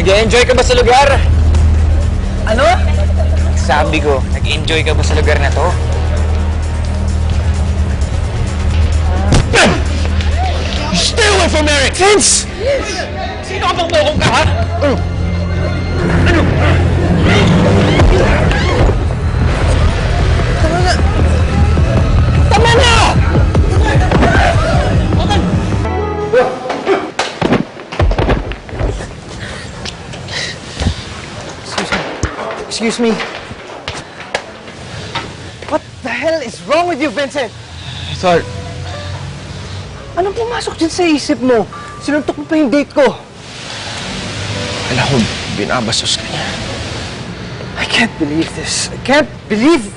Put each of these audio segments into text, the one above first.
Nag-enjoy ka ba sa lugar? Ano? Sabi ko, nag-enjoy ka ba sa lugar na to? Stay away from Eric! Vince! Sino ka bang bokong ka, ha? Tama Excuse me. What the hell is wrong with you, Vincent? I thought, Anong pumasok dyan sa isip mo? Sinuntok mo pa yung date ko. alam ko, binabastos ka niya. I can't believe this. I can't believe...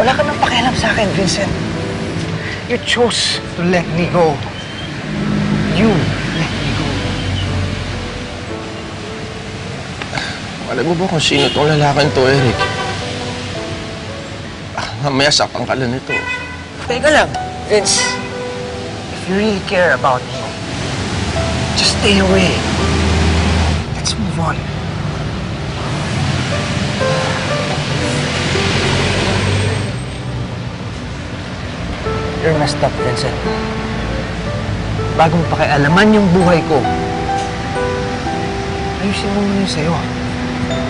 Wala ka nang pakialam sa akin, Vincent. You chose to let me go. You Alam mo ba kung sino tong lalaking to, Eric? Ah, mamaya sa pangkalan nito. Teka lang, Vince. If you really care about me, just stay away. Let's move on. You're messed up, Vincent. Bago mo pakialaman yung buhay ko, ayusin mo muna yung sa'yo. Thank you.